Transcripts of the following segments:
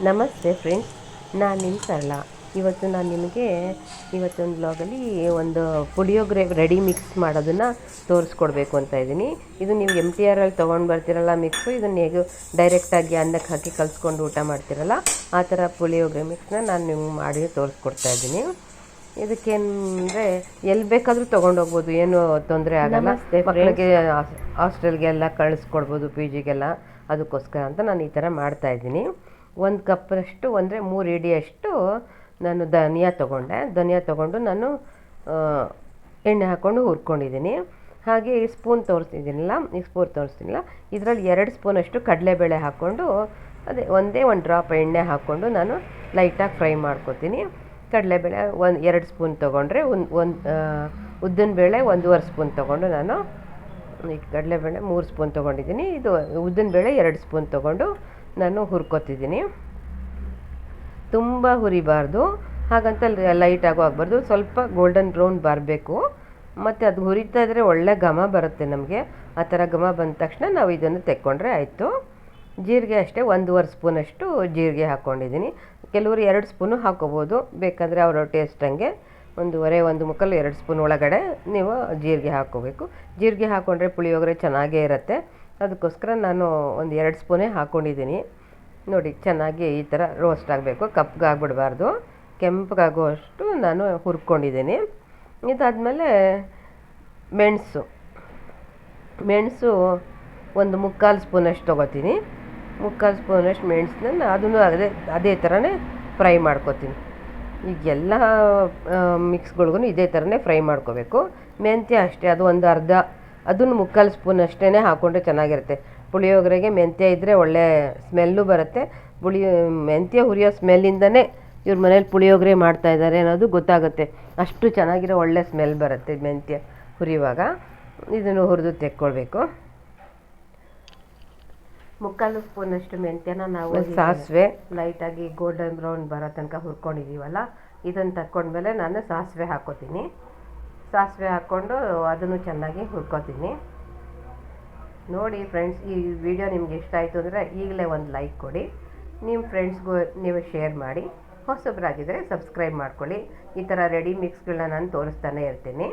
ನಮಸ್ತೆ ಫ್ರೆಂಡ್ಸ್ ನಾನು ನಿಮ್ಮ ಸರಳ. ಇವತ್ತು ನಾನು ನಿಮಗೆ ಇವತ್ತೊಂದು ಬ್ಲಾಗಲ್ಲಿ ಒಂದು ಪುಳಿಯೋಗರೆ ರೆಡಿ ಮಿಕ್ಸ್ ಮಾಡೋದನ್ನು ತೋರಿಸ್ಕೊಡ್ಬೇಕು ಅಂತ ಇದ್ದೀನಿ. ಇದು ನೀವು ಎಂ ಟಿ ಆರಲ್ಲಿ ತೊಗೊಂಡು ಬರ್ತೀರಲ್ಲ ಮಿಕ್ಸು ಇದನ್ನು ಹೇಗೆ ಡೈರೆಕ್ಟಾಗಿ ಅನ್ನಕ್ಕೆ ಹಾಕಿ ಕಲಿಸ್ಕೊಂಡು ಊಟ ಮಾಡ್ತೀರಲ್ಲ ಆ ಥರ ಪುಳಿಯೋಗರೆ ಮಿಕ್ಸ್ನ ನಾನು ನಿಮ್ಗೆ ಮಾಡಿ ತೋರಿಸ್ಕೊಡ್ತಾ ಇದ್ದೀನಿ. ಇದಕ್ಕೇನಂದರೆ ಎಲ್ಲಿ ಬೇಕಾದರೂ ತೊಗೊಂಡೋಗ್ಬೋದು ಏನು ತೊಂದರೆ ಆಗಲ್ಲ. ಮಕ್ಕಳಿಗೆ ಹಾಸ್ಟೆಲ್ಗೆಲ್ಲ ಕಳಿಸ್ಕೊಡ್ಬೋದು ಪಿ ಜಿಗೆಲ್ಲ ಅದಕ್ಕೋಸ್ಕರ ಅಂತ ನಾನು ಈ ಥರ ಮಾಡ್ತಾ ಇದ್ದೀನಿ. ಒಂದು ಕಪ್ಪಷ್ಟು ಅಂದರೆ ಮೂರು ಇಡಿಯಷ್ಟು ನಾನು ಧನಿಯಾ ತೊಗೊಂಡೆ. ಧನಿಯಾ ತೊಗೊಂಡು ನಾನು ಎಣ್ಣೆ ಹಾಕ್ಕೊಂಡು ಹುರ್ಕೊಂಡಿದ್ದೀನಿ. ಹಾಗೆ ಈ ಸ್ಪೂನ್ ತೋರಿಸ್ತಿದ್ದೀನಲ್ಲ ಈ ಸ್ಪೂನ್ ತೋರಿಸ್ತೀನಿಲ್ಲ ಇದರಲ್ಲಿ ಎರಡು ಸ್ಪೂನಷ್ಟು ಕಡಲೆಬೇಳೆ ಹಾಕ್ಕೊಂಡು ಅದೇ ಒಂದೇ ಒಂದು ಡ್ರಾಪ್ ಎಣ್ಣೆ ಹಾಕ್ಕೊಂಡು ನಾನು ಲೈಟಾಗಿ ಫ್ರೈ ಮಾಡ್ಕೊತೀನಿ. ಕಡಲೆಬೇಳೆ ಒಂದು, ಎರಡು ಸ್ಪೂನ್ ತೊಗೊಂಡ್ರೆ ಒಂದು ಒಂದು ಉದ್ದಿನಬೇಳೆ ಒಂದೂವರೆ ಸ್ಪೂನ್ ತೊಗೊಂಡು ನಾನು, ಈ ಕಡಲೆಬೇಳೆ ಮೂರು ಸ್ಪೂನ್ ತೊಗೊಂಡಿದ್ದೀನಿ. ಇದು ಉದ್ದಿನಬೇಳೆ ಎರಡು ಸ್ಪೂನ್ ತೊಗೊಂಡು ನಾನು ಹುರ್ಕೊತಿದ್ದೀನಿ. ತುಂಬ ಹುರಿಬಾರ್ದು. ಹಾಗಂತ ಲೈಟಾಗೂ ಆಗಬಾರ್ದು. ಸ್ವಲ್ಪ ಗೋಲ್ಡನ್ ಬ್ರೌನ್ ಬರಬೇಕು. ಮತ್ತು ಅದು ಹುರಿತಾ ಇದ್ದರೆ ಒಳ್ಳೆ ಘಮ ಬರುತ್ತೆ ನಮಗೆ. ಆ ಥರ ಘಮ ಬಂದ ತಕ್ಷಣ ನಾವು ಇದನ್ನು ತೆಕ್ಕೊಂಡ್ರೆ ಆಯಿತು. ಜೀರಿಗೆ ಅಷ್ಟೇ, ಒಂದೂವರೆ ಸ್ಪೂನಷ್ಟು ಜೀರಿಗೆ ಹಾಕ್ಕೊಂಡಿದ್ದೀನಿ. ಕೆಲವರು ಎರಡು ಸ್ಪೂನು ಹಾಕೋಬೋದು. ಬೇಕಾದರೆ ಅವರ ಟೇಸ್ಟ್ ಹಂಗೆ. ಒಂದೂವರೆ, ಒಂದು ಮುಕ್ಕಲು ಎರಡು ಸ್ಪೂನ್ ಒಳಗಡೆ ನೀವು ಜೀರಿಗೆ ಹಾಕ್ಕೋಬೇಕು. ಜೀರಿಗೆ ಹಾಕ್ಕೊಂಡ್ರೆ ಪುಳಿಯೋಗರೆ ಚೆನ್ನಾಗೇ ಇರುತ್ತೆ. ಅದಕ್ಕೋಸ್ಕರ ನಾನು ಒಂದು ಎರಡು ಸ್ಪೂನೇ ಹಾಕ್ಕೊಂಡಿದ್ದೀನಿ. ನೋಡಿ, ಚೆನ್ನಾಗಿ ಈ ಥರ ರೋಸ್ಟ್ ಆಗಬೇಕು ಕಪ್ಪಗಾಗ್ಬಿಡಬಾರ್ದು ಕೆಂಪಗಾಗುವಷ್ಟು ನಾನು ಹುರ್ಕೊಂಡಿದ್ದೀನಿ. ಇದಾದಮೇಲೆ ಮೆಣಸು. ಮೆಣಸು ಒಂದು ಮುಕ್ಕಾಲು ಸ್ಪೂನಷ್ಟು ತೊಗೋತೀನಿ. ಮುಕ್ಕಾಲು ಸ್ಪೂನಷ್ಟು ಮೆಣಸನ್ನ ಅದನ್ನು ಅದೇ ಅದೇ ಥರನೇ ಫ್ರೈ ಮಾಡ್ಕೊತೀನಿ. ಈಗ ಎಲ್ಲ ಮಿಕ್ಸ್ಗಳಿಗೂ ಇದೇ ಥರನೇ ಫ್ರೈ ಮಾಡ್ಕೋಬೇಕು. ಮೆಂತ್ಯ ಅಷ್ಟೇ, ಅದು ಒಂದು ಅರ್ಧ ಅದನ್ನು ಮುಕ್ಕಾಲು ಸ್ಪೂನ್ ಅಷ್ಟೇ ಹಾಕ್ಕೊಂಡ್ರೆ ಚೆನ್ನಾಗಿರುತ್ತೆ. ಪುಳಿಯೋಗರೆಗೆ ಮೆಂತ್ಯ ಇದ್ದರೆ ಒಳ್ಳೆ ಸ್ಮೆಲ್ಲು ಬರುತ್ತೆ. ಪುಳಿ ಮೆಂತ್ಯ ಹುರಿಯೋ ಸ್ಮೆಲ್ಲಿಂದನೇ ಇವ್ರ ಮನೇಲಿ ಪುಳಿಯೋಗರೆ ಮಾಡ್ತಾ ಇದ್ದಾರೆ ಅನ್ನೋದು ಗೊತ್ತಾಗುತ್ತೆ. ಅಷ್ಟು ಚೆನ್ನಾಗಿರೋ ಒಳ್ಳೆ ಸ್ಮೆಲ್ ಬರುತ್ತೆ ಮೆಂತ್ಯ ಹುರಿಯುವಾಗ. ಇದನ್ನು ಹುರಿದು ತೆಕ್ಕೊಳ್ಬೇಕು. ಮುಕ್ಕಾಲು ಸ್ಪೂನಷ್ಟು ಮೆಂತ್ಯನ ನಾವು ಸಾಸಿವೆ. ಲೈಟಾಗಿ ಗೋಲ್ಡನ್ ಬ್ರೌನ್ ಬರೋ ತನಕ ಹುರ್ಕೊಂಡಿದ್ದೀವಲ್ಲ ಇದನ್ನು ತಕ್ಕೊಂಡ್ಮೇಲೆ ನಾನು ಸಾಸಿವೆ ಹಾಕ್ಕೋತೀನಿ ಸಾಸಿವೆ ಹಾಕ್ಕೊಂಡು ಅದನ್ನು ಚೆನ್ನಾಗಿ ಹುರ್ಕೊತೀನಿ. ನೋಡಿ ಫ್ರೆಂಡ್ಸ್ ಈ ವಿಡಿಯೋ ನಿಮ್ಗೆ ಇಷ್ಟ ಆಯಿತು ಅಂದರೆ ಈಗಲೇ ಒಂದು ಲೈಕ್ ಕೊಡಿ. ನಿಮ್ಮ ಫ್ರೆಂಡ್ಸ್ಗೂ ನೀವು ಶೇರ್ ಮಾಡಿ. ಹೊಸಬ್ರಾಗಿದ್ದರೆ ಸಬ್ಸ್ಕ್ರೈಬ್ ಮಾಡ್ಕೊಳ್ಳಿ. ಈ ಥರ ರೆಡಿ ಮಿಕ್ಸ್ಗಳನ್ನ ನಾನು ತೋರಿಸ್ತಾನೆ ಇರ್ತೀನಿ.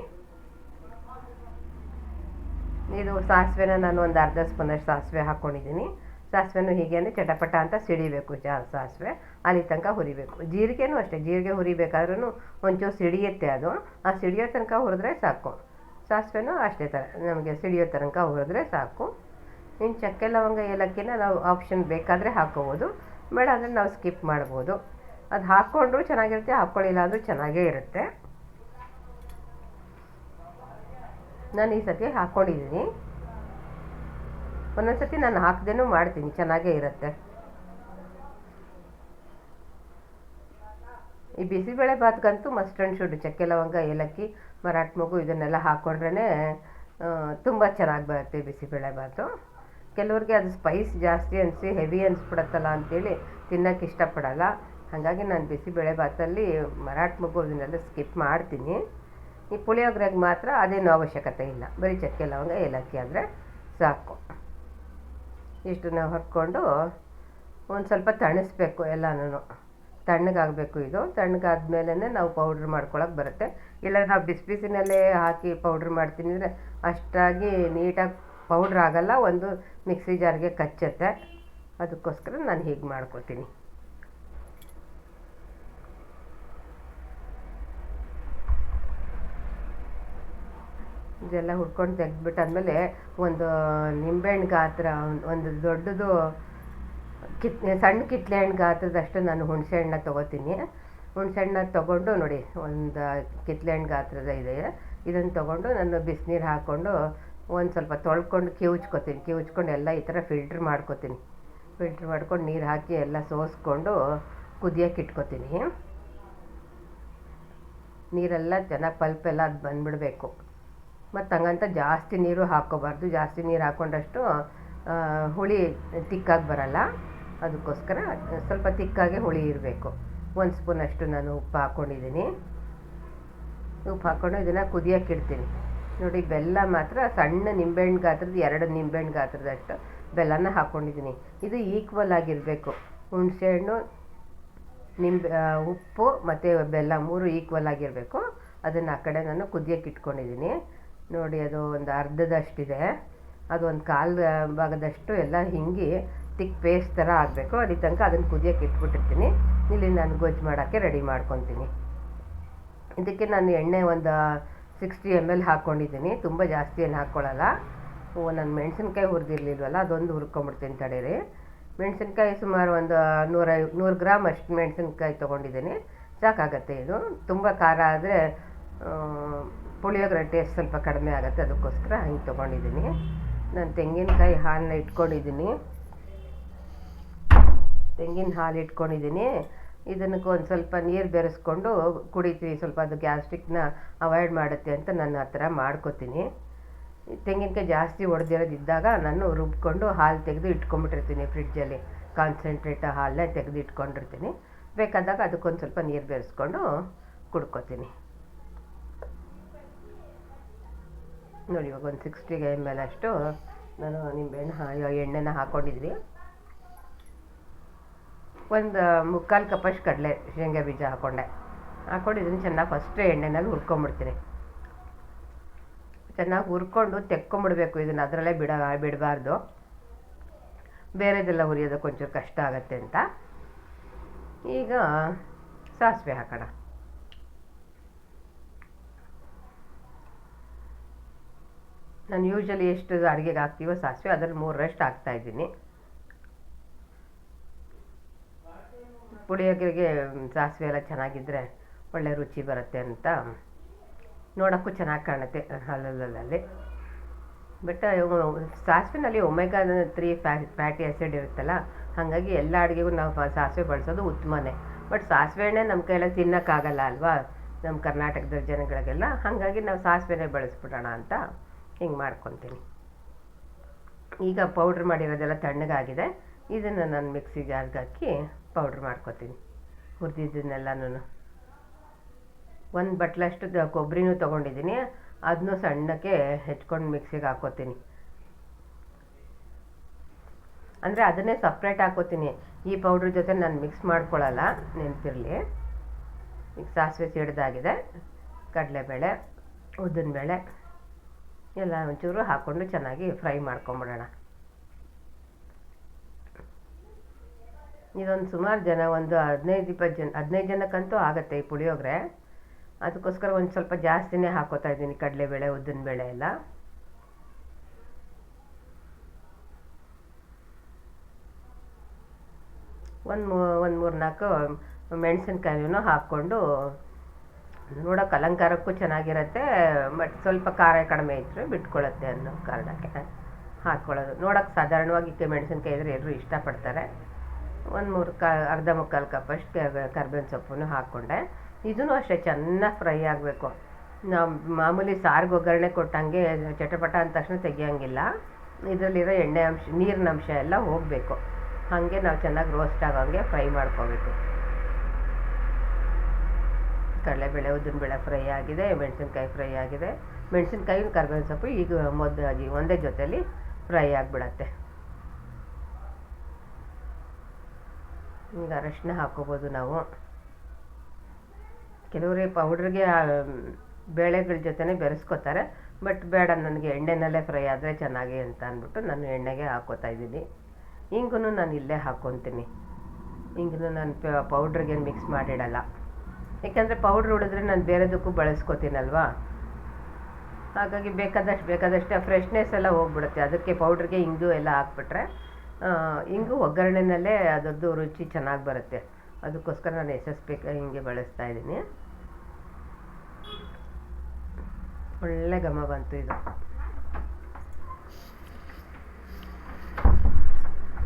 ಇದು ಸಾಸಿವೆನ ನಾನು ಒಂದು ಅರ್ಧ ಸ್ಪೂನಷ್ಟು ಸಾಸಿವೆ ಹಾಕ್ಕೊಂಡಿದ್ದೀನಿ ಸಾಸಿವೆನೂ ಅಂದರೆ ಚಟಪಟ ಅಂತ ಸಿಡಿಬೇಕು ಜಾ ಸಾಸಿವೆ, ಅಲ್ಲಿ ತನಕ ಹುರಿಬೇಕು. ಜೀರಿಗೆನೂ ಅಷ್ಟೇ, ಜೀರಿಗೆ ಹುರಿಬೇಕಾದ್ರೂ ಒಂಚೂರು ಸಿಡಿಯುತ್ತೆ ಅದು. ಆ ಸಿಡಿಯೋ ತನಕ ಹುರಿದ್ರೆ ಸಾಕು. ಸಾಸಿವೆನೂ ಅಷ್ಟೇ ಥರ, ನಮಗೆ ಸಿಡಿಯೋ ತನಕ ಹುರಿದ್ರೆ ಸಾಕು. ಇನ್ನು ಚಕ್ಕೆ, ಲವಂಗ, ಏಲಕ್ಕಿನ ನಾವು ಆಪ್ಷನ್ ಬೇಕಾದರೆ ಹಾಕೋಬೋದು. ಬೇಡ ಅಂದರೆ ನಾವು ಸ್ಕಿಪ್ ಮಾಡ್ಬೋದು. ಅದು ಹಾಕ್ಕೊಂಡ್ರೂ ಚೆನ್ನಾಗಿರುತ್ತೆ, ಹಾಕ್ಕೊಳ್ಳಿಲ್ಲ ಅಂದರೂ ಚೆನ್ನಾಗೇ ಇರುತ್ತೆ. ನಾನು ಈ ಸತಿ ಹಾಕ್ಕೊಂಡಿದ್ದೀನಿ. ಒಂದೊಂದು ಸತಿ ನಾನು ಹಾಕ್ದೇನೂ ಮಾಡ್ತೀನಿ, ಚೆನ್ನಾಗೇ ಇರುತ್ತೆ. ಈ ಬಿಸಿಬೇಳೆ ಭಾತ್ಗಂತೂ ಮಸ್ಟ್ ಆ್ಯಂಡ್ ಶುಡ್ ಚಕ್ಕೆ ಲವಂಗ, ಏಲಕ್ಕಿ, ಮರಾಠ ಮಗು ಇದನ್ನೆಲ್ಲ ಹಾಕ್ಕೊಂಡ್ರೇ ತುಂಬ ಚೆನ್ನಾಗಿ ಬರುತ್ತೆ ಬಿಸಿಬೇಳೆ ಭಾತು. ಕೆಲವ್ರಿಗೆ ಅದು ಸ್ಪೈಸ್ ಜಾಸ್ತಿ ಅನಿಸಿ ಹೆವಿ ಅನಿಸ್ಬಿಡತ್ತಲ್ಲ ಅಂತೇಳಿ ತಿನ್ನೋಕ್ಕೆ ಇಷ್ಟಪಡಲ್ಲ. ಹಾಗಾಗಿ ನಾನು ಬಿಸಿಬೇಳೆ ಭಾತಲ್ಲಿ ಮರಾಠ ಮಗು ಇದನ್ನೆಲ್ಲ ಸ್ಕಿಪ್ ಮಾಡ್ತೀನಿ. ಈ ಪುಳಿಯೋಗರೆಗೆ ಮಾತ್ರ ಅದೇನು ಅವಶ್ಯಕತೆ ಇಲ್ಲ. ಬರೀ ಚಕ್ಕೆ ಲವಂಗ, ಏಲಕ್ಕಿ ಆದರೆ ಸಾಕು. ಇಷ್ಟನ್ನ ಹೊರ್ಕೊಂಡು ಒಂದು ಸ್ವಲ್ಪ ತಣಿಸ್ಬೇಕು ಎಲ್ಲನೂ ತಣ್ಣಗಾಗಬೇಕು ಇದು. ತಣ್ಣಗಾದ್ಮೇಲೇ ನಾವು ಪೌಡ್ರ್ ಮಾಡ್ಕೊಳಕ್ಕೆ ಬರುತ್ತೆ. ಇಲ್ಲ ನಾವು ಬಿಸಿ ಬಿಸಿನಲ್ಲೇ ಹಾಕಿ ಪೌಡ್ರ್ ಮಾಡ್ತೀನಿ ಅಂದರೆ ಅಷ್ಟಾಗಿ ನೀಟಾಗಿ ಪೌಡ್ರ್ ಆಗಲ್ಲ, ಒಂದು ಮಿಕ್ಸಿ ಜಾರಿಗೆ ಕಚ್ಚುತ್ತೆ. ಅದಕ್ಕೋಸ್ಕರ ನಾನು ಹೀಗೆ ಮಾಡ್ಕೊತೀನಿ ಇದೆಲ್ಲ ಹುಡ್ಕೊಂಡು ತೆಗೆದ್ಬಿಟ್ಟಾದ್ಮೇಲೆ ಒಂದು ನಿಂಬೆಹಣ್ಣು ಗಾತ್ರ, ಒಂದು ದೊಡ್ಡದು ಕಿತ್, ಸಣ್ಣ ಕಿತ್ಲೆ ಹಣ್ಣು ಗಾತ್ರದಷ್ಟು ನಾನು ಹುಣಸೆ ಹಣ್ಣನ್ನ ತೊಗೋತೀನಿ. ಹುಣಸೆ ಹಣ್ಣ ತೊಗೊಂಡು ನೋಡಿ, ಒಂದು ಕಿತ್ಲೆ ಹಣ್ಣು ಗಾತ್ರದ ಇದೆ. ಇದನ್ನು ತೊಗೊಂಡು ನಾನು ಬಿಸಿನೀರು ಹಾಕ್ಕೊಂಡು ಒಂದು ಸ್ವಲ್ಪ ತೊಳ್ಕೊಂಡು ಕಿವುಚ್ಕೊತೀನಿ. ಕಿವುಚ್ಕೊಂಡು ಎಲ್ಲ ಈ ಥರ ಫಿಲ್ಟ್ರ್ ಮಾಡ್ಕೊತೀನಿ. ಫಿಲ್ಟ್ರ್ ಮಾಡ್ಕೊಂಡು ನೀರು ಹಾಕಿ ಎಲ್ಲ ಸೋಸ್ಕೊಂಡು ಕುದಿಯೋಕೆ ಇಟ್ಕೊತೀನಿ. ನೀರೆಲ್ಲ ಚೆನ್ನಾಗಿ ಪಲ್ಪೆಲ್ಲ ಅದು ಬಂದ್ಬಿಡಬೇಕು. ಮತ್ತು ಹಂಗಂತ ಜಾಸ್ತಿ ನೀರು ಹಾಕ್ಕೋಬಾರ್ದು. ಜಾಸ್ತಿ ನೀರು ಹಾಕ್ಕೊಂಡಷ್ಟು ಹುಳಿ ತಿಕ್ಕಾಗಿ ಬರಲ್ಲ. ಅದಕ್ಕೋಸ್ಕರ ಸ್ವಲ್ಪ ತಿಕ್ಕಾಗೆ ಹುಳಿ ಇರಬೇಕು. ಒಂದು ಸ್ಪೂನಷ್ಟು ನಾನು ಉಪ್ಪು ಹಾಕ್ಕೊಂಡಿದ್ದೀನಿ ಉಪ್ಪು ಹಾಕ್ಕೊಂಡು ಇದನ್ನು ಕುದಿಯೋಕೆ ಇಡ್ತೀನಿ. ನೋಡಿ, ಬೆಲ್ಲ ಮಾತ್ರ ಸಣ್ಣ ನಿಂಬೆಹಣ್ಣು ಗಾತ್ರದ, ಎರಡು ನಿಂಬೆಹಣ್ಣು ಗಾತ್ರದಷ್ಟು ಬೆಲ್ಲನ ಹಾಕ್ಕೊಂಡಿದ್ದೀನಿ ಇದು ಈಕ್ವಲ್ ಆಗಿರಬೇಕು. ಹುಣಸೆಹಣ್ಣು ನಿಂಬೆ ಉಪ್ಪು ಮತ್ತು ಬೆಲ್ಲ ಮೂರು ಈಕ್ವಲ್ ಆಗಿರಬೇಕು. ಅದನ್ನು ಆ ಕಡೆ ನಾನು ಕುದಿಯೋಕೆ ಇಟ್ಕೊಂಡಿದ್ದೀನಿ. ನೋಡಿ, ಅದು ಒಂದು ಅರ್ಧದಷ್ಟಿದೆ. ಅದು ಒಂದು ಕಾಲು ಭಾಗದಷ್ಟು ಎಲ್ಲ ಹಿಂಗಿ ತಿಕ್ ಪೇಸ್ಟ್ ಥರ ಆಗಬೇಕು. ಅಲ್ಲಿ ತನಕ ಅದನ್ನು ಕುದಿಯೋಕೆ ಇಟ್ಬಿಟ್ಟಿರ್ತೀನಿ. ಇಲ್ಲಿ ನಾನು ಗೊಜ್ಜು ಮಾಡೋಕ್ಕೆ ರೆಡಿ ಮಾಡ್ಕೊತೀನಿ. ಇದಕ್ಕೆ ನಾನು ಎಣ್ಣೆ ಒಂದು ಸಿಕ್ಸ್ಟಿ ಎಂ ಎಲ್ ಹಾಕ್ಕೊಂಡಿದ್ದೀನಿ. ತುಂಬ ಜಾಸ್ತಿ ಏನು ಹಾಕ್ಕೊಳ್ಳಲ್ಲ ಓ, ನಾನು ಮೆಣಸಿನ್ಕಾಯಿ ಹುರಿದಿರ್ಲಿಲ್ವಲ್ಲ, ಅದೊಂದು ಹುರ್ಕೊಂಬಿಡ್ತೀನಿ ತಡೀರಿ. ಮೆಣಸಿನ್ಕಾಯಿ ಸುಮಾರು ಒಂದು ನೂರ ನೂರು ಗ್ರಾಮ್ ಅಷ್ಟು ಮೆಣಸಿನ್ಕಾಯಿ ತೊಗೊಂಡಿದ್ದೀನಿ. ಸಾಕಾಗತ್ತೆ ಇದು. ತುಂಬ ಖಾರ ಆದರೆ ಪುಳಿಯೋಗರೆ ಟೇಸ್ಟ್ ಸ್ವಲ್ಪ ಕಡಿಮೆ ಆಗುತ್ತೆ, ಅದಕ್ಕೋಸ್ಕರ ಹಂಗೆ ತೊಗೊಂಡಿದ್ದೀನಿ. ನಾನು ತೆಂಗಿನಕಾಯಿ ಹಾಲನ್ನ ಇಟ್ಕೊಂಡಿದ್ದೀನಿ. ತೆಂಗಿನ ಹಾಲು ಇಟ್ಕೊಂಡಿದ್ದೀನಿ. ಇದನ್ನಕ್ಕೆ ಒಂದು ಸ್ವಲ್ಪ ನೀರು ಬೆರೆಸ್ಕೊಂಡು ಕುಡಿತೀವಿ, ಸ್ವಲ್ಪ ಅದು ಗ್ಯಾಸ್ಟ್ರಿಕ್ನ ಅವಾಯ್ಡ್ ಮಾಡುತ್ತೆ ಅಂತ ನಾನು ಆ ಥರ ಮಾಡ್ಕೋತೀನಿ. ತೆಂಗಿನಕಾಯಿ ಜಾಸ್ತಿ ಒಡೆದಿರೋದಿದ್ದಾಗ ನಾನು ರುಬ್ಕೊಂಡು ಹಾಲು ತೆಗೆದು ಇಟ್ಕೊಂಡ್ಬಿಟ್ಟಿರ್ತೀನಿ ಫ್ರಿಡ್ಜಲ್ಲಿ. ಕಾನ್ಸಂಟ್ರೇಟ್ ಹಾಲನ್ನ ತೆಗೆದು ಇಟ್ಕೊಂಡಿರ್ತೀನಿ. ಬೇಕಾದಾಗ ಅದಕ್ಕೊಂದು ಸ್ವಲ್ಪ ನೀರು ಬೆರೆಸ್ಕೊಂಡು ಕುಡ್ಕೋತೀನಿ. ನೋಡಿ ಇವಾಗ ಒಂದು ಸಿಕ್ಸ್ಟಿಗೆ ಎಂ ಎಲ್ ಅಷ್ಟು. ನಾನು ನಿಂಬೆಹಣ್ಣು ಹಾ ಎಣ್ಣೆನ ಹಾಕ್ಕೊಂಡಿದ್ವಿ ಒಂದು ಮುಕ್ಕಾಲು ಕಪ್ಪಷ್ಟು ಕಡಲೆ ಶೇಂಗಾ ಬೀಜ ಹಾಕ್ಕೊಂಡೆ ಹಾಕ್ಕೊಂಡಿದ್ದೀನಿ ಚೆನ್ನಾಗಿ ಫಸ್ಟ್ ಎಣ್ಣೆನಲ್ಲಿ ಹುರ್ಕೊಂಬಿಡ್ತೀನಿ. ಚೆನ್ನಾಗಿ ಹುರ್ಕೊಂಡು ತೆಕ್ಕೊಂಬಿಡ್ಬೇಕು ಇದನ್ನು, ಅದರಲ್ಲೇ ಬಿಡ, ಬಿಡಬಾರ್ದು. ಬೇರೆದೆಲ್ಲ ಹುರಿಯೋದಕ್ಕೆ ಒಂಚೂರು ಕಷ್ಟ ಆಗುತ್ತೆ ಅಂತ. ಈಗ ಸಾಸಿವೆ ಹಾಕೋಣ. ನಾನು ಯೂಶಲಿ ಎಷ್ಟು ಅಡುಗೆಗೆ ಹಾಕ್ತೀವೋ ಸಾಸಿವೆ, ಅದ್ರಲ್ಲಿ ಮೂರರಷ್ಟು ಹಾಕ್ತಾ ಇದ್ದೀನಿ. ಪುಳಿಯೋಗರೆಗೆ ಸಾಸಿವೆ ಎಲ್ಲ ಚೆನ್ನಾಗಿದ್ದರೆ ಒಳ್ಳೆ ರುಚಿ ಬರುತ್ತೆ ಅಂತ ನೋಡೋಕ್ಕೂ ಚೆನ್ನಾಗಿ ಕಾಣುತ್ತೆ ಅಲ್ಲಲ್ಲಲ್ಲಿ ಬಟ್ ಸಾಸಿವೆನಲ್ಲಿ ಒಮೆಗಾ ತ್ರೀ ಫ್ಯಾ ಫ್ಯಾಟಿ ಆ್ಯಸಿಡ್ ಇರುತ್ತಲ್ಲ, ಹಾಗಾಗಿ ಎಲ್ಲ ಅಡುಗೆಗೂ ನಾವು ಸಾಸಿವೆ ಬಳಸೋದು ಉತ್ತಮನೇ. ಬಟ್ ಸಾಸಿವೆ ಎಣ್ಣೆ ನಮ್ಮ ಕೈಯಲ್ಲಿ ತಿನ್ನೋಕ್ಕಾಗಲ್ಲ ಅಲ್ವಾ? ನಮ್ಮ ಕರ್ನಾಟಕದ ಜನಗಳಿಗೆಲ್ಲ, ಹಾಗಾಗಿ ನಾವು ಸಾಸಿವೆನೇ ಬಳಸ್ಬಿಡೋಣ ಅಂತ ಹಿಂಗೆ ಮಾಡ್ಕೊತೀನಿ. ಈಗ ಪೌಡ್ರ್ ಮಾಡಿರೋದೆಲ್ಲ ತಣ್ಣಗಾಗಿದೆ. ಇದನ್ನು ನಾನು ಮಿಕ್ಸಿ ಜಾರ್ಗೆ ಹಾಕಿ ಪೌಡ್ರ್ ಮಾಡ್ಕೊತೀನಿ. ಹುರಿದಿದ್ದನ್ನೆಲ್ಲನೂ ಒಂದು ಬಟ್ಲಷ್ಟು ಕೊಬ್ಬರಿನೂ ತೊಗೊಂಡಿದ್ದೀನಿ ಅದನ್ನೂ ಸಣ್ಣಕ್ಕೆ ಹೆಚ್ಕೊಂಡು ಮಿಕ್ಸಿಗೆ ಹಾಕೋತೀನಿ. ಅಂದರೆ ಅದನ್ನೇ ಸಪ್ರೇಟ್ ಹಾಕೋತೀನಿ. ಈ ಪೌಡ್ರ್ ಜೊತೆ ನಾನು ಮಿಕ್ಸ್ ಮಾಡ್ಕೊಳ್ಳಲ್ಲ ನೆನಪಿರಲಿ. ಈಗ ಸಾಸಿವೆ ಸಿಡ್ದಾಗಿದೆ. ಕಡಲೆಬೇಳೆ, ಉದ್ದಿನಬೇಳೆ ಎಲ್ಲ ಒಂಚೂರು ಹಾಕ್ಕೊಂಡು ಚೆನ್ನಾಗಿ ಫ್ರೈ ಮಾಡ್ಕೊಂಬಿಡೋಣ. ಇದೊಂದು ಸುಮಾರು ಜನ, ಒಂದು ಹದಿನೈದು, ಇಪ್ಪತ್ತು ಜನ, ಹದಿನೈದು ಜನಕ್ಕಂತೂ ಆಗುತ್ತೆ ಈ ಪುಳಿಯೋಗರೆ. ಅದಕ್ಕೋಸ್ಕರ ಒಂದು ಸ್ವಲ್ಪ ಜಾಸ್ತಿನೇ ಹಾಕೋತಾ ಇದ್ದೀನಿ, ಕಡಲೆಬೇಳೆ ಉದ್ದಿನಬೇಳೆ ಎಲ್ಲ. ಒಂದು ಮೂ, ಒಂದು ಮೂರು ನಾಲ್ಕು ಮೆಣಸಿನ್ಕಾಯಿನೂ ಹಾಕ್ಕೊಂಡು ನೋಡೋಕೆ ಅಲಂಕಾರಕ್ಕೂ ಚೆನ್ನಾಗಿರುತ್ತೆ ಬಟ್ ಸ್ವಲ್ಪ ಖಾರ ಕಡಿಮೆ ಇದ್ದರೆ ಬಿಟ್ಕೊಳ್ಳುತ್ತೆ ಅನ್ನೋ ಕಾರಣಕ್ಕೆ ಹಾಕ್ಕೊಳ್ಳೋದು ನೋಡೋಕೆ ಸಾಧಾರಣವಾಗಿ ಮೆಣಸಿನ್ಕಾಯಿ ಇದ್ರೆ ಎಲ್ಲರೂ ಇಷ್ಟಪಡ್ತಾರೆ. ಒಂದು ಮೂರು ಕ, ಅರ್ಧ ಮುಕ್ಕಾಲು ಕಪ್ಪಷ್ಟು ಕರ್ಬೇವಿನ ಸೊಪ್ಪನ್ನು ಹಾಕ್ಕೊಂಡೆ ಇದೂ ಅಷ್ಟೇ, ಚೆನ್ನಾಗಿ ಫ್ರೈ ಆಗಬೇಕು. ನಾವು ಮಾಮೂಲಿ ಸಾರಿಗೆ ಒಗ್ಗರಣೆ ಕೊಟ್ಟಂಗೆ ಚಟಪಟ ಅಂದ ತಕ್ಷಣ ತೆಗಿಯೋಂಗಿಲ್ಲ. ಇದರಲ್ಲಿರೋ ಎಣ್ಣೆ ಅಂಶ, ನೀರಿನ ಅಂಶ ಎಲ್ಲ ಹೋಗಬೇಕು. ಹಾಗೆ ನಾವು ಚೆನ್ನಾಗಿ ರೋಸ್ಟ್ ಆಗೋಂಗೆ ಫ್ರೈ ಮಾಡ್ಕೋಬೇಕು. ಕಡಲೆಬೇಳೆ ಉದ್ದಿನಬೇಳೆ ಫ್ರೈ ಆಗಿದೆ, ಮೆಣಸಿನ್ಕಾಯಿ ಫ್ರೈ ಆಗಿದೆ. ಮೆಣಸಿನ್ಕಾಯಿ ಕರ್ಬೇವಿನ ಸೊಪ್ಪು ಈಗ ಮೊದಲಾಗಿ ಒಂದೇ ಜೊತೆಯಲ್ಲಿ ಫ್ರೈ ಆಗಿಬಿಡತ್ತೆ. ಈಗ ಅರಶಿನ ಹಾಕೋಬೋದು ನಾವು. ಕೆಲವರು ಪೌಡ್ರಿಗೆ ಬೇಳೆಗಳ ಜೊತೆನೇ ಬೆರೆಸ್ಕೋತಾರೆ ಬಟ್ ಬೇಡ ನನಗೆ ಎಣ್ಣೆನಲ್ಲೇ ಫ್ರೈ ಆದರೆ ಚೆನ್ನಾಗಿ ಅಂತ ಅಂದ್ಬಿಟ್ಟು ನಾನು ಎಣ್ಣೆಗೆ ಹಾಕೋತಾ ಇದ್ದೀನಿ. ಹಿಂಗೂ ನಾನು ಇಲ್ಲೇ ಹಾಕ್ಕೊತೀನಿ ಹಿಂಗೂ ನಾನು ಪೌಡ್ರಿಗೆ ಮಿಕ್ಸ್ ಮಾಡಿಡಲ್ಲ. ಯಾಕೆಂದರೆ ಪೌಡ್ರ್ ಉಳಿದ್ರೆ ನಾನು ಬೇರೆದಕ್ಕೂ ಬಳಸ್ಕೊತೀನಲ್ವಾ? ಹಾಗಾಗಿ ಬೇಕಾದಷ್ಟು ಬೇಕಾದಷ್ಟು ಫ್ರೆಶ್ನೆಸ್ ಎಲ್ಲ ಹೋಗ್ಬಿಡುತ್ತೆ. ಅದಕ್ಕೆ ಪೌಡ್ರಿಗೆ ಇಂಗು ಎಲ್ಲ ಹಾಕ್ಬಿಟ್ರೆ ಇಂಗು ಒಗ್ಗರಣೆನಲ್ಲೇ ಅದರದ್ದು ರುಚಿ ಚೆನ್ನಾಗಿ ಬರುತ್ತೆ. ಅದಕ್ಕೋಸ್ಕರ ನಾನು ಎಸ್ ಎಸ್ ಬೇಕು ಹಿಂಗೆ ಬಳಸ್ತಾ ಇದ್ದೀನಿ. ಒಳ್ಳೆ ಘಮ ಬಂತು ಇದು.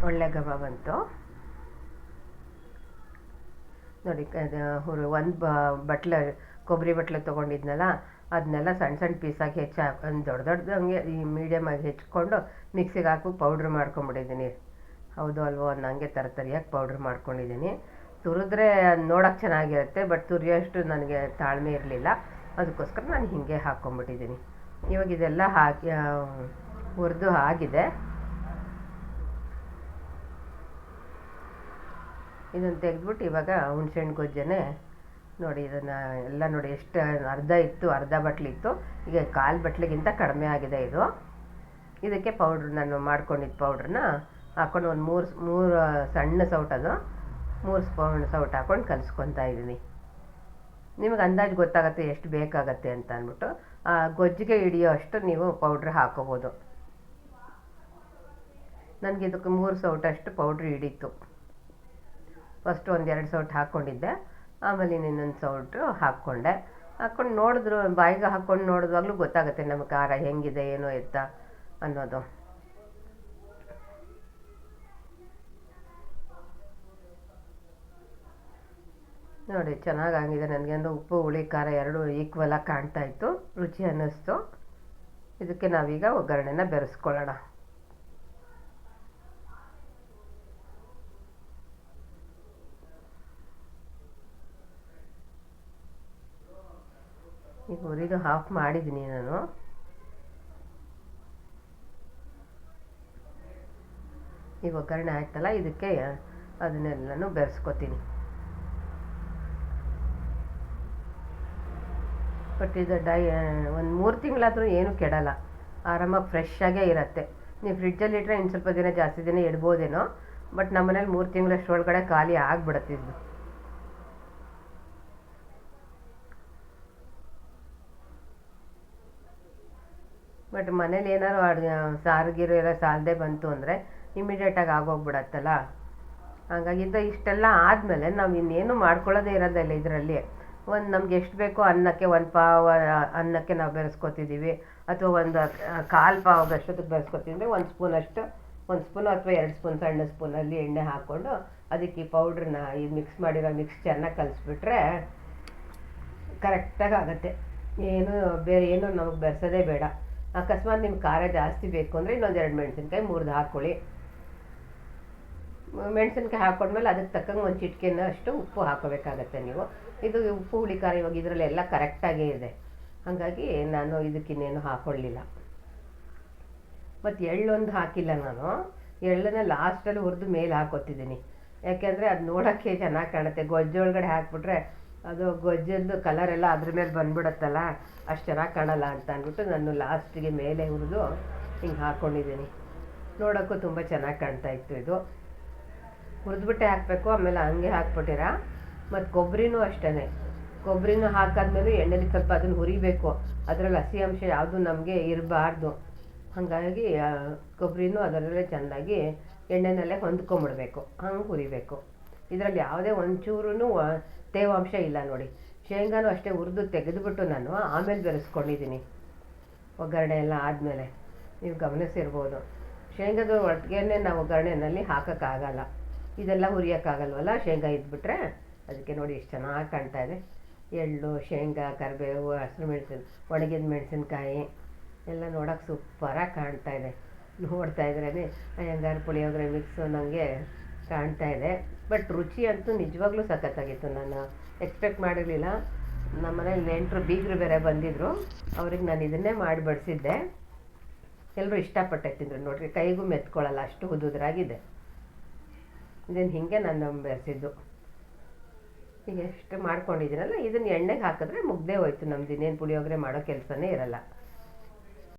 ಒಳ್ಳೆ ಘಮ ಬಂತು. ನೋಡಿ ಹುರು ಒಂದು ಬಟ್ಲು, ಕೊಬ್ಬರಿ ಬಟ್ಲು ತೊಗೊಂಡಿದ್ನಲ್ಲ ಅದನ್ನೆಲ್ಲ ಸಣ್ಣ ಸಣ್ಣ ಪೀಸಾಗಿ ಹೆಚ್ಚಾ ಒಂದು ದೊಡ್ಡ ದೊಡ್ಡದಂಗೆ ಈ ಮೀಡಿಯಮಾಗಿ ಹೆಚ್ಕೊಂಡು ಮಿಕ್ಸಿಗೆ ಹಾಕಿ ಪೌಡ್ರ್ ಮಾಡ್ಕೊಂಬಿಟ್ಟಿದ್ದೀನಿ ಹೌದು ಅಲ್ವೋ ಅನ್ನಂಗೆ ತರತರಿಯಾಗಿ ಪೌಡ್ರ್ ಮಾಡ್ಕೊಂಡಿದ್ದೀನಿ ತುರಿದ್ರೆ ನೋಡೋಕೆ ಚೆನ್ನಾಗಿರುತ್ತೆ, ಬಟ್ ತುರಿಯೋಷ್ಟು ನನಗೆ ತಾಳ್ಮೆ ಇರಲಿಲ್ಲ. ಅದಕ್ಕೋಸ್ಕರ ನಾನು ಹೀಗೆ ಹಾಕ್ಕೊಂಬಿಟ್ಟಿದ್ದೀನಿ ಇವಾಗ ಇದೆಲ್ಲ ಹಾಕಿ ಹುರಿದು ಆಗಿದೆ. ಇದನ್ನು ತೆಗೆದ್ಬಿಟ್ಟು ಇವಾಗ ಹುಣ್ಸೆಹಣ್ಣು ಗೊಜ್ಜನೆ ನೋಡಿ ಇದನ್ನು ಎಲ್ಲ ನೋಡಿ ಎಷ್ಟು ಅರ್ಧ ಇತ್ತು, ಅರ್ಧ ಬಟ್ಲಿತ್ತು ಈಗ ಕಾಲು ಬಟ್ಲಿಗಿಂತ ಕಡಿಮೆ ಆಗಿದೆ ಇದು. ಇದಕ್ಕೆ ಪೌಡ್ರ್ ನಾನು ಮಾಡ್ಕೊಂಡಿದ್ದ ಪೌಡ್ರನ್ನ ಹಾಕ್ಕೊಂಡು ಒಂದು ಮೂರು ಮೂರು ಸಣ್ಣ ಸೌಟದು ಮೂರು ಸ್ಪೂನ್ ಸೌಟ್ ಹಾಕ್ಕೊಂಡು ಕಲಿಸ್ಕೊತಾ ಇದ್ದೀನಿ ನಿಮಗೆ ಅಂದಾಜು ಗೊತ್ತಾಗುತ್ತೆ ಎಷ್ಟು ಬೇಕಾಗತ್ತೆ ಅಂತ ಅಂದ್ಬಿಟ್ಟು. ಆ ಗೊಜ್ಜಿಗೆ ಹಿಡಿಯೋ ಅಷ್ಟು ನೀವು ಪೌಡ್ರ್ ಹಾಕೋಬೋದು. ನನಗೆ ಇದಕ್ಕೆ ಮೂರು ಸೌಟಷ್ಟು ಪೌಡ್ರ್ ಹಿಡೀತು. ಫಸ್ಟ್ ಒಂದೆರಡು ಸೌಟ್ ಹಾಕ್ಕೊಂಡಿದ್ದೆ ಆಮೇಲೆ ಇನ್ನೊಂದು ಸೌಟು ಹಾಕ್ಕೊಂಡೆ. ಹಾಕ್ಕೊಂಡು ನೋಡಿದ್ರು, ಬಾಯಿಗೆ ಹಾಕ್ಕೊಂಡು ನೋಡಿದ್ವಾಗಲೂ ಗೊತ್ತಾಗುತ್ತೆ ನಮ್ಮ ಖಾರ ಹೆಂಗಿದೆ, ಏನೋ ಎತ್ತ ಅನ್ನೋದು. ನೋಡಿ ಚೆನ್ನಾಗಾಗಿದೆ ನನಗೆ ಅಂದ್ರೆ ಉಪ್ಪು, ಹುಳಿ, ಖಾರ ಎರಡೂ ಈಕ್ವಲಾಗಿ ಕಾಣ್ತಾ ಇತ್ತು. ರುಚಿ ಅನ್ನಿಸ್ತು. ಇದಕ್ಕೆ ನಾವೀಗ ಒಗ್ಗರಣೆನ ಬೆರೆಸ್ಕೊಳ್ಳೋಣ. ಈಗ ಹುರಿದು ಹಾಫ್ ಮಾಡಿದ್ದೀನಿ ನಾನು. ಈಗ ಒಗ್ಗರಣೆ ಆಯ್ತಲ್ಲ, ಇದಕ್ಕೆ ಅದನ್ನೆಲ್ಲನೂ ಬೆರೆಸ್ಕೊತೀನಿ. ಬಟ್ ಇದು ಡೈ ಒಂದು ಮೂರು ತಿಂಗಳಾದರೂ ಏನೂ ಕೆಡಲ್ಲ. ಆರಾಮಾಗಿ ಫ್ರೆಶ್ ಆಗೇ ಇರುತ್ತೆ. ನೀವು ಫ್ರಿಡ್ಜಲ್ಲಿ ಇಟ್ಟರೆ ಇನ್ನು ಸ್ವಲ್ಪ ದಿನ ಜಾಸ್ತಿ ದಿನ ಇಡ್ಬೋದೇನೋ ಬಟ್ ನಮ್ಮನೇಲಿ ಮೂರು ತಿಂಗಳಷ್ಟು ಒಳಗಡೆ ಖಾಲಿ ಆಗಿಬಿಡುತ್ತೆ ಇದು. ಬಟ್ ಮನೇಲಿ ಏನಾದ್ರು ಅಡುಗೆ ಸಾರು ಗೀರು ಎಲ್ಲ ಸಾಲದೆ ಬಂತು ಅಂದರೆ ಇಮಿಡಿಯೇಟಾಗಿ ಆಗೋಗ್ಬಿಡತ್ತಲ್ಲ? ಹಾಗಾಗಿ ಇದು ಇಷ್ಟೆಲ್ಲ ಆದಮೇಲೆ ನಾವು ಇನ್ನೇನು ಮಾಡ್ಕೊಳ್ಳೋದೇ ಇರೋದಲ್ಲ ಇದರಲ್ಲಿ. ಒಂದು ನಮ್ಗೆ ಎಷ್ಟು ಬೇಕೋ ಅನ್ನಕ್ಕೆ ಒಂದು ಪಾವ ಅನ್ನಕ್ಕೆ ನಾವು ಬೆರೆಸ್ಕೊತಿದ್ದೀವಿ ಅಥವಾ ಒಂದು ಕಾಲು ಪಾವಗಷ್ಟೊತ್ತಿಗೆ ಬೆರೆಸ್ಕೊತಿದ್ರೆ ಒಂದು ಸ್ಪೂನಷ್ಟು ಒಂದು ಸ್ಪೂನು ಅಥವಾ ಎರಡು ಸ್ಪೂನ್ ಸಣ್ಣ ಸ್ಪೂನಲ್ಲಿ ಎಣ್ಣೆ ಹಾಕ್ಕೊಂಡು ಅದಕ್ಕೆ ಈ ಪೌಡ್ರನ್ನ ಈ ಮಿಕ್ಸ್ ಮಾಡಿರೋ ಮಿಕ್ಸ್ ಚೆನ್ನಾಗಿ ಕಲಿಸ್ಬಿಟ್ರೆ ಕರೆಕ್ಟಾಗಿ ಆಗುತ್ತೆ. ಏನು ಬೇರೆ ಏನು ನಮಗೆ ಬೆರೆಸೋದೇ ಬೇಡ. ಅಕಸ್ಮಾತ್ ನಿಮ್ಗೆ ಖಾರ ಜಾಸ್ತಿ ಬೇಕು ಅಂದರೆ ಇನ್ನೊಂದು ಎರಡು ಮೆಣಸಿನ್ಕಾಯಿ, ಮುರಿದು ಹಾಕ್ಕೊಳ್ಳಿ ಮೆಣಸಿನ್ಕಾಯಿ ಹಾಕೊಂಡ್ಮೇಲೆ ಅದಕ್ಕೆ ತಕ್ಕಂಗೆ ಒಂದು ಚಿಟಿಕೆನ ಅಷ್ಟು ಉಪ್ಪು ಹಾಕೋಬೇಕಾಗತ್ತೆ ನೀವು. ಇದು ಉಪ್ಪು, ಹುಳಿ, ಖಾರ ಇವಾಗ ಇದರಲ್ಲಿ ಎಲ್ಲ ಕರೆಕ್ಟಾಗೇ ಇದೆ. ಹಾಗಾಗಿ ನಾನು ಇದಕ್ಕಿನ್ನೇನು ಹಾಕ್ಕೊಳ್ಳಿಲ್ಲ ಮತ್ತು ಎಳ್ಳೊಂದು ಹಾಕಿಲ್ಲ ನಾನು. ಎಳ್ಳನ್ನ ಲಾಸ್ಟಲ್ಲಿ ಹುರಿದು ಮೇಲೆ ಹಾಕೋತಿದ್ದೀನಿ ಯಾಕೆಂದರೆ ಅದು ನೋಡೋಕ್ಕೆ ಚೆನ್ನಾಗಿ ಕಾಣುತ್ತೆ. ಗೊಜ್ಜೊಳಗಡೆ ಹಾಕ್ಬಿಟ್ರೆ ಅದು ಗೊಜ್ಜದ್ದು ಕಲರ್ ಎಲ್ಲ ಅದ್ರ ಮೇಲೆ ಬಂದ್ಬಿಡುತ್ತಲ್ಲ, ಅಷ್ಟು ಚೆನ್ನಾಗಿ ಕಾಣಲ್ಲ ಅಂತ ಅಂದ್ಬಿಟ್ಟು ನಾನು ಲಾಸ್ಟಿಗೆ ಮೇಲೆ ಹುರಿದು ಹಿಂಗೆ ಹಾಕ್ಕೊಂಡಿದ್ದೀನಿ ನೋಡೋಕ್ಕೂ ತುಂಬ ಚೆನ್ನಾಗಿ ಕಾಣ್ತಾ ಇತ್ತು ಇದು. ಹುರಿದ್ಬಿಟ್ಟೆ ಹಾಕಬೇಕು, ಆಮೇಲೆ ಹಂಗೆ ಹಾಕ್ಬಿಟ್ಟಿರ? ಮತ್ತು ಕೊಬ್ಬರಿನೂ ಅಷ್ಟೇ ಕೊಬ್ಬರಿನೂ ಹಾಕಾದ್ಮೇಲೆ ಎಣ್ಣೆಲಿ ಸ್ವಲ್ಪ ಅದನ್ನು ಹುರಿಬೇಕು. ಅದರಲ್ಲಿ ಹಸಿ ಅಂಶ ಯಾವುದು ನಮಗೆ ಇರಬಾರ್ದು. ಹಾಗಾಗಿ ಕೊಬ್ಬರಿನೂ ಅದರಲ್ಲೇ ಚೆನ್ನಾಗಿ ಎಣ್ಣೆನಲ್ಲೇ ಹೊಂದ್ಕೊಂಬಿಡ್ಬೇಕು. ಹಂಗೆ ಹುರಿಬೇಕು. ಇದರಲ್ಲಿ ಯಾವುದೇ ಒಂಚೂರು ತೇವಾಂಶ ಇಲ್ಲ ನೋಡಿ. ಶೇಂಗಾನು ಅಷ್ಟೇ ಹುರಿದು ತೆಗೆದುಬಿಟ್ಟು ನಾನು ಆಮೇಲೆ ಬೆರೆಸ್ಕೊಂಡಿದ್ದೀನಿ ಒಗ್ಗರಣೆ ಎಲ್ಲ ಆದಮೇಲೆ. ನೀವು ಗಮನಿಸಿರ್ಬೋದು. ಶೇಂಗಾದ ಒಟ್ಟಿಗೆನೆ ನಾವು ಒಗ್ಗರಣೆಯಲ್ಲಿ ಹಾಕೋಕ್ಕಾಗಲ್ಲ. ಇದೆಲ್ಲ ಹುರಿಯೋಕ್ಕಾಗಲ್ವಲ್ಲ? ಶೇಂಗಾ ಇದ್ಬಿಟ್ರೆ ಅದಕ್ಕೆ ನೋಡಿ ಎಷ್ಟು ಚೆನ್ನಾಗಿ ಕಾಣ್ತಾ ಇದೆ. ಎಳ್ಳು, ಶೇಂಗಾ, ಕರಿಬೇವು, ಹಸಿರು ಮೆಣಸಿನ, ಒಣಗಿದ ಮೆಣಸಿನ್ಕಾಯಿ ಎಲ್ಲ ನೋಡೋಕೆ ಸೂಪರಾಗಿ ಕಾಣ್ತಾ ಇದೆ. ನೋಡ್ತಾ ಇದ್ರೇ ಹೆಂಗಾರು ಪುಳಿಯೋಗರೆ ಮಿಕ್ಸು ನನಗೆ ಕಾಣ್ತಾ ಇದೆ. ಬಟ್ ರುಚಿ ಅಂತೂ ನಿಜವಾಗ್ಲೂ ಸಖತ್ತಾಗಿತ್ತು. ನಾನು ಎಕ್ಸ್ಪೆಕ್ಟ್ ಮಾಡಿರಲಿಲ್ಲ. ನಮ್ಮ ಮನೇಲಿ ನೆಂಟರು ಬೀಗರು ಬೇರೆ ಬಂದಿದ್ದರು ಅವ್ರಿಗೆ ನಾನು ಇದನ್ನೇ ಮಾಡಿ ಬಡಿಸಿದ್ದೆ. ಎಲ್ಲರೂ ಇಷ್ಟಪಟ್ಟೆ ತಿಂದರು. ನೋಡಿರಿ, ಕೈಗೂ ಮೆತ್ಕೊಳ್ಳಲ್ಲ. ಅಷ್ಟು ಹುದುದ್ರಾಗಿದೆ. ಇದನ್ನು ಹೀಗೆ ನಾನು ಬೆರೆಸಿದ್ದು ಈಗ ಎಷ್ಟು ಮಾಡ್ಕೊಂಡಿದ್ದೀನಲ್ಲ. ಇದನ್ನು ಎಣ್ಣೆಗೆ ಹಾಕಿದ್ರೆ ಮುಗ್ದೇ ಹೋಯ್ತು. ನಮ್ದು ಇನ್ನೇನು ಪುಳಿಯೋಗರೆ ಮಾಡೋ ಕೆಲಸನೇ ಇರಲ್ಲ.